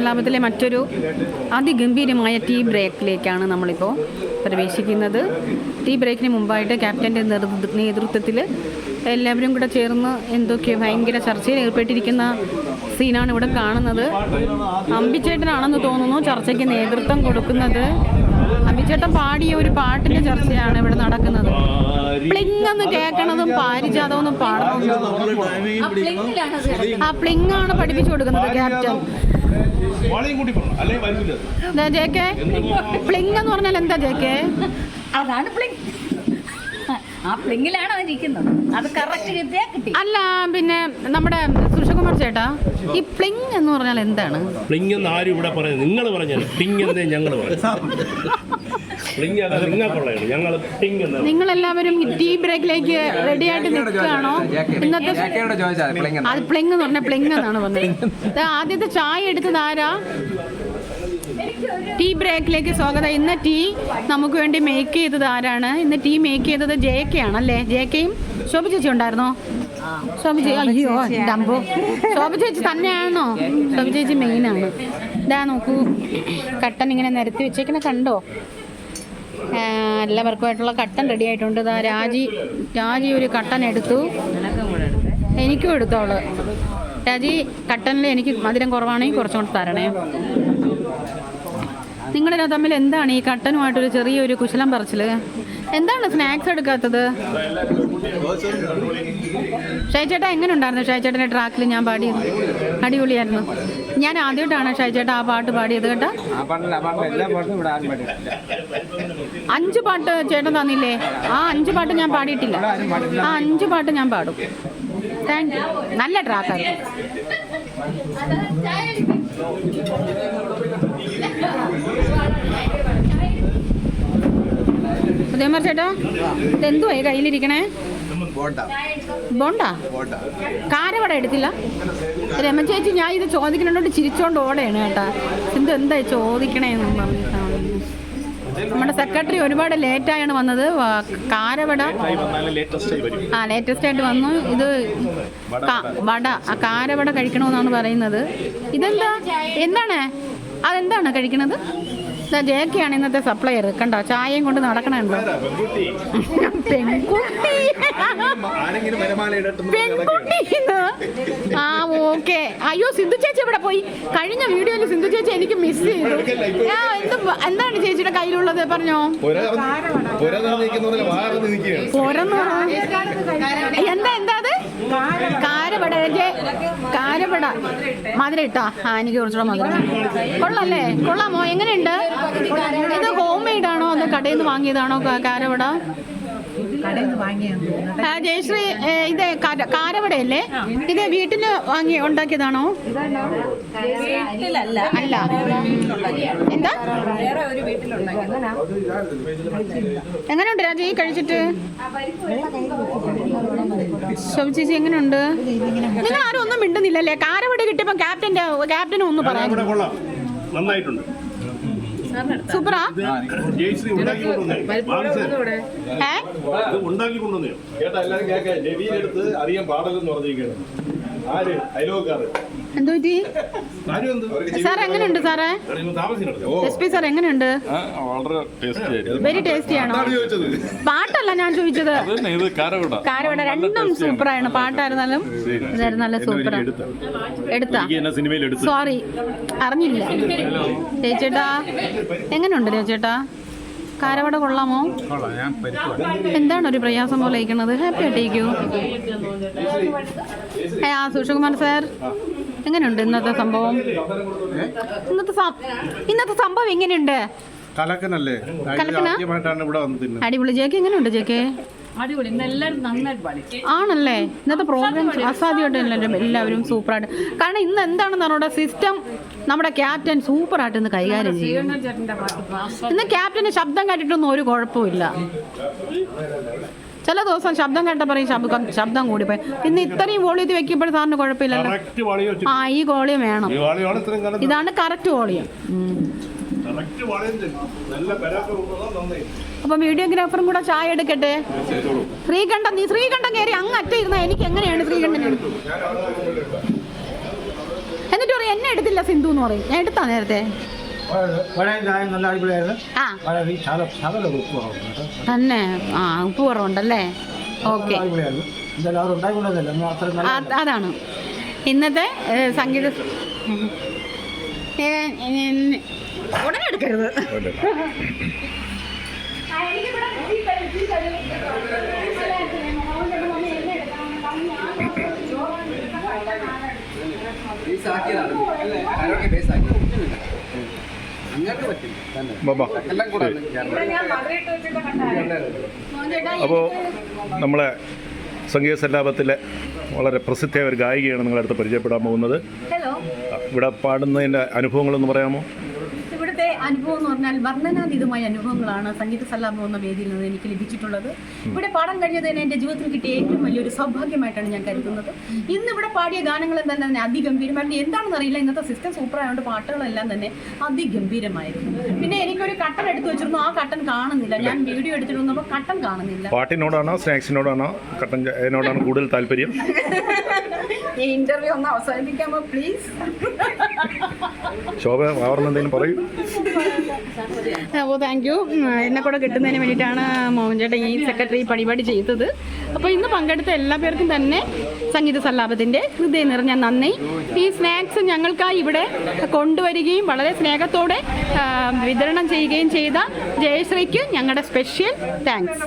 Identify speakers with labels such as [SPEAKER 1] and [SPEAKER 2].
[SPEAKER 1] സല്ലാപത്തിലെ മറ്റൊരു അതിഗംഭീരമായ ടീ ബ്രേക്കിലേക്കാണ് നമ്മളിപ്പോൾ പ്രവേശിക്കുന്നത്. ടീ ബ്രേക്കിന് മുമ്പായിട്ട് ക്യാപ്റ്റന്റെ നേതൃത്വത്തിൽ എല്ലാവരും കൂടെ ചേർന്ന് എന്തൊക്കെയോ ഭയങ്കര ചർച്ചയിൽ ഏർപ്പെട്ടിരിക്കുന്ന സീനാണ് ഇവിടെ കാണുന്നത്. അമ്പിച്ചേട്ടനാണെന്ന് തോന്നുന്നു ചർച്ചയ്ക്ക് നേതൃത്വം കൊടുക്കുന്നത്. അമ്പിച്ചേട്ടൻ പാടിയ ഒരു പാട്ടിന്റെ ചർച്ചയാണ് ഇവിടെ നടക്കുന്നത്. പ്ലിങ്ങെന്ന് കേൾക്കണതും പാരിജാതമെന്നും പാടണമെന്നും ആ പ്ലിങ്ങാണ് പഠിപ്പിച്ചു കൊടുക്കുന്നത് ക്യാപ്റ്റൻ. പ്ലിങ് എന്ന് പറഞ്ഞാൽ എന്താ ജേക്കെ
[SPEAKER 2] അതാണ് പ്ലിങ് ആ പ്ലിങ്ങിലാണ് അവൻ ഇരിക്കുന്നത്. അത് കറക്റ്റ് കിട്ടിയാ കിട്ടി.
[SPEAKER 1] അല്ല പിന്നെ നമ്മുടെ സുഷകുമാർ ചേട്ടാ. ഈ പ്ലിങ് എന്ന് പറഞ്ഞാൽ എന്താണ്?
[SPEAKER 3] പ്ലിങ് എന്ന് ആരും ഇവിടെ പറയുന്നത് നിങ്ങൾ പറഞ്ഞാൽ പ്ലിങ് എന്നേ ഞങ്ങൾ പറയും. പ്ലിങ് അല്ല നിങ്ങൾക്കുള്ളതാണ്. ഞങ്ങൾ ടിങ് എന്ന്
[SPEAKER 1] നിങ്ങളെല്ലാവരും ഈ ടീ ബ്രേക്കിലേക്ക് റെഡി ആയിട്ട് നിൽക്കുകയാണോ? ഇന്നത്തെ അത് പ്ലിങ് എന്ന് പറഞ്ഞ പ്ലിങ് എന്നാണ് പറഞ്ഞത് ദാ ആദ്യത്തെ ചായ എടുത്തത് ആരാ? ടീ ബ്രേക്കിലേക്ക് സ്വാഗതം. ഇന്ന് ടീ നമുക്ക് വേണ്ടി മേക്ക് ചെയ്തത് ആരാണ്? ഇന്ന് ടീ മേക്ക് ചെയ്തത് ജെ കെ ആണല്ലേ? ജെ കെയും ശോഭിച്ചേച്ചി ചേച്ചി ഉണ്ടായിരുന്നോ? ചേച്ചി അയ്യോ ഡംബോ. ശോഭ ചേച്ചി തന്നെയാണോ? ശോഭ ചേച്ചി മെയിനാണ്. ഇതാ നോക്കൂ. കട്ടൻ ഇങ്ങനെ നിരത്തി വെച്ചേക്കണ കണ്ടോ? എല്ലാവർക്കുമായിട്ടുള്ള കട്ടൻ റെഡി ആയിട്ടുണ്ട്. ഇതാ രാജി രാജി ഒരു കട്ടൻ എടുത്തു. എനിക്കും എടുത്തോൾ രാജി കട്ടനിൽ എനിക്ക് മധുരം കുറവാണെങ്കിൽ കുറച്ചും കൂടെ തരണേ. നിങ്ങളെല്ലാം തമ്മിൽ എന്താണ് ഈ കട്ടനുമായിട്ടൊരു ചെറിയൊരു കുശലം പറച്ചിൽ എന്താണ് സ്നാക്സ് എടുക്കാത്തത്? ഷൈചേട്ടാ എങ്ങനെ ഉണ്ടായിരുന്നു ഷൈചേട്ടന്റെ ട്രാക്കിൽ ഞാൻ പാടിയത്. അടിപൊളിയായിരുന്നു. ഞാൻ ആദ്യമായിട്ടാണ് ഷൈചേട്ടാ ആ പാട്ട് പാടിയത് കേട്ടോ. അഞ്ച് പാട്ട് ചേട്ടൻ തന്നില്ലേ? ആ അഞ്ച് പാട്ട് ഞാൻ പാടിയിട്ടില്ല. ആ അഞ്ച് പാട്ട് ഞാൻ പാടും. താങ്ക് യു നല്ല ട്രാക്കായിരുന്നു ഉദയമാർ ചേട്ടാ ഇതെന്തുവാ ഈ കയ്യിലിരിക്കണേ? ബോണ്ട. കാരവട എടുത്തില്ല. രമ ചേച്ചി ഞാൻ ഇത് ചോദിക്കണോണ്ട് ചിരിച്ചോണ്ട് ഓടെയാണ് കേട്ടാ എന്ത് എന്താ ചോദിക്കണേന്ന് പറഞ്ഞിട്ടാണ്. നമ്മുടെ സെക്രട്ടറി ഒരുപാട് ലേറ്റായാണ് വന്നത്. കാരവട. ആ ലേറ്റസ്റ്റ് ആയിട്ട് വന്നു. ഇത് വട. ആ കാരവട കഴിക്കണമെന്നാണ് പറയുന്നത്. ഇതെന്താ? എന്താണ്? അതെന്താണ് കഴിക്കണത്? ജേക്കയാണ് ഇന്നത്തെ സപ്ലയർ കണ്ടോ? ചായയും കൊണ്ട് നടക്കണുണ്ടോ? പെൺകുട്ടി. ആ ഓക്കെ. അയ്യോ സിന്ധു ചേച്ചി എവിടെ പോയി? കഴിഞ്ഞ വീഡിയോയിൽ സിന്ധു ചേച്ചി എനിക്ക് മിസ് ചെയ്തു. എന്ത് എന്താണ് ചേച്ചിയുടെ കയ്യിലുള്ളത്? പറഞ്ഞാ- എന്താ എന്താ അത്? കാരവട ജെ- കാരവട. മധുരം ഇട്ടാ? ആ എനിക്ക് കുറച്ചുകൂടെ മധുരം. കൊള്ളാല്ലേ? കൊള്ളാമോ? എങ്ങനെയുണ്ട്? ഇത് ഹോം മെയ്ഡ് ആണോ? അതോ കടയിൽ നിന്ന് വാങ്ങിയതാണോ കാരപട ജയശ്രീ ഇത് കാര- കാരവടയല്ലേ? ഇത് വീട്ടിൽ വാങ്ങി ഉണ്ടാക്കിയതാണോ? അല്ല. എന്താ? എങ്ങനെയുണ്ട് രാജി കഴിച്ചിട്ട്? ശോഭിച്ചേച്ചി ചേച്ചി എങ്ങനെയുണ്ട്? നിങ്ങൾ ആരും ഒന്നും മിണ്ടുന്നില്ലല്ലേ? കാരവട കിട്ടിയപ്പോ ക്യാപ്റ്റന്റെ ക്യാപ്റ്റനും ഒന്നും പറയാം
[SPEAKER 3] നന്നായിട്ടുണ്ട്.
[SPEAKER 1] സൂപ്പറാ?
[SPEAKER 3] ഉണ്ടാക്കി കൊണ്ടുവന്നേ. കേട്ടാ എല്ലാരും കേൾക്കാം രവിയിലെടുത്ത് അധികം പാടലെന്ന് പറഞ്ഞിരിക്കുകയാണ്. അയലോക്കാറ്
[SPEAKER 1] എന്തോ പറ്റി?
[SPEAKER 3] ആരും എന്ത്?
[SPEAKER 1] സാർ എങ്ങനെയുണ്ട് സാറേ? എസ് പി സാർ എങ്ങനെയുണ്ട്? വെരി ടേസ്റ്റി ആണോ? പാട്ടല്ല ഞാൻ ചോദിച്ചത്.
[SPEAKER 4] കാരവിട.
[SPEAKER 1] രണ്ടും സൂപ്പറാണ്. പാട്ടായിരുന്നാലും നല്ല സൂപ്പറാണ്. എടുത്ത്. സോറി അറിഞ്ഞില്ല. ചേച്ചേട്ടാ എങ്ങനെയുണ്ട് ചേച്ചേട്ടാ? കാരവട കൊള്ളാമോ? എന്താണ് ഒരു പ്രയാസം പോലെ ഇരിക്കുന്നത്? ഹാപ്പി ആയിട്ടിരിക്കൂ. ഏ ആ സുഷകുമാർ സാർ എങ്ങനെയുണ്ട് ഇന്നത്തെ സംഭവം? ഇന്നത്തെ ഇന്നത്തെ സംഭവം എങ്ങനെയുണ്ട്?
[SPEAKER 5] കലക്കനല്ലേ?
[SPEAKER 1] അടിപൊളി. ജേക്ക് എങ്ങനെയുണ്ട് ജേക്ക്?
[SPEAKER 2] അടിപൊളി. ഇന്ന് എല്ലാവരും നന്നായിട്ട് പാടി.
[SPEAKER 1] ആണല്ലേ? ഇന്നത്തെ പ്രോഗ്രാം അസാധ്യമായിട്ട് എല്ലാവരും സൂപ്പർ സൂപ്പറായിട്ട്. കാരണം ഇന്ന് എന്താണെന്ന് നമ്മുടെ സിസ്റ്റം നമ്മുടെ ക്യാപ്റ്റൻ സൂപ്പറായിട്ട് ഇന്ന് കൈകാര്യം ചെയ്യും ഇന്ന് ക്യാപ്റ്റന് ശബ്ദം കേട്ടിട്ടൊന്നും ഒരു കുഴപ്പമില്ല ചില ദിവസം ശബ്ദം കേട്ട പറയും ശബ്ദം ശബ്ദം കൂടിപ്പോയി. ഇന്ന് ഇത്രയും വോളിയത്തിൽ വെക്കുമ്പോൾ സാറിന് കുഴപ്പമില്ലല്ലോ? ആ ഈ വോളിയം വേണം. ഇതാണ് കറക്റ്റ് വോളിയം. അപ്പൊ വീഡിയോഗ്രാഫറും കൂടെ ചായ എടുക്കട്ടെ? ശ്രീകണ്ഠൻ നീ ശ്രീകണ്ഠൻ കയറി അങ്ങ് അറ്റ ഇരുന്ന എനിക്ക് എങ്ങനെയാണ് ശ്രീകണ്ഠൻ? എന്നിട്ട് പറയും എന്നെ എടുത്തില്ല സിന്ധു എന്ന് പറയും. ഞാൻ എടുത്താ നേരത്തെ? തന്നെ? ആ ഉപ്പ് കുറവുണ്ടല്ലേ? ഓക്കെ. അതാണ്. ഇന്നത്തെ സംഗീത ഉടനെ എടുക്കരുത്
[SPEAKER 4] ബാബാ അപ്പോൾ നമ്മളെ സംഗീത സല്ലാപത്തിലെ വളരെ പ്രസിദ്ധമായ ഒരു ഗായികയാണ് നിങ്ങളടുത്ത് പരിചയപ്പെടാൻ പോകുന്നത്.
[SPEAKER 6] ഹലോ
[SPEAKER 4] ഇവിടെ പാടുന്നതിന്റെ അനുഭവങ്ങളൊന്ന് പറയാമോ?
[SPEAKER 6] അനുഭവം എന്ന് പറഞ്ഞാൽ വർണനാതീതമായ അനുഭവങ്ങളാണ് സംഗീത സല്ലാപം എന്ന വേദിയിൽ നിന്ന് എനിക്ക് ലഭിച്ചിട്ടുള്ളത്. ഇവിടെ പാടാൻ കഴിഞ്ഞത് തന്നെ എന്റെ ജീവിതത്തിൽ കിട്ടിയ ഏറ്റവും വലിയൊരു സൗഭാഗ്യമായിട്ടാണ് ഞാൻ കരുതുന്നത്. ഇന്ന് ഇവിടെ പാടിയ ഗാനങ്ങളെല്ലാം തന്നെ അതിഗംഭീരമായിരുന്നു. എന്താണെന്ന് അറിയില്ല. ഇന്നത്തെ സിസ്റ്റം സൂപ്പർ ആയതുകൊണ്ട് പാട്ടുകളെല്ലാം തന്നെ അതിഗംഭീരമായിരുന്നു. പിന്നെ എനിക്കൊരു കട്ടൻ എടുത്തു വെച്ചിരുന്നു. ആ കട്ടൻ കാണുന്നില്ല. ഞാൻ വീഡിയോ എടുത്തിരുന്നപ്പോൾ കട്ടൻ കാണുന്നില്ല.
[SPEAKER 4] പാട്ടിനോടാണോ സ്നാക്സിനോടാണോ കട്ടൻ എന്നോടാണ് കൂടുതൽ താല്പര്യം?
[SPEAKER 6] ഈ ഇന്റർവ്യൂ ഒന്ന് അവസാനിപ്പിക്കാമോ പ്ലീസ്
[SPEAKER 4] ശോഭ എന്തെങ്കിലും പറയൂ.
[SPEAKER 1] അപ്പോൾ താങ്ക് യു എന്നെ കൂടെ കിട്ടുന്നതിന് വേണ്ടിയിട്ടാണ് മോഹൻ ചേട്ടൻ ഈ സെക്രട്ടറി പരിപാടി ചെയ്തത്. അപ്പോൾ ഇന്ന് പങ്കെടുത്ത എല്ലാ പേർക്കും തന്നെ സംഗീത സല്ലാപത്തിന്റെ ഹൃദയം നിറഞ്ഞ നന്ദി. ഈ സ്നാക്സ് ഞങ്ങൾക്കായി ഇവിടെ കൊണ്ടുവരികയും വളരെ സ്നേഹത്തോടെ വിതരണം ചെയ്യുകയും ചെയ്ത ജയശ്രീക്ക് ഞങ്ങളുടെ സ്പെഷ്യൽ താങ്ക്സ്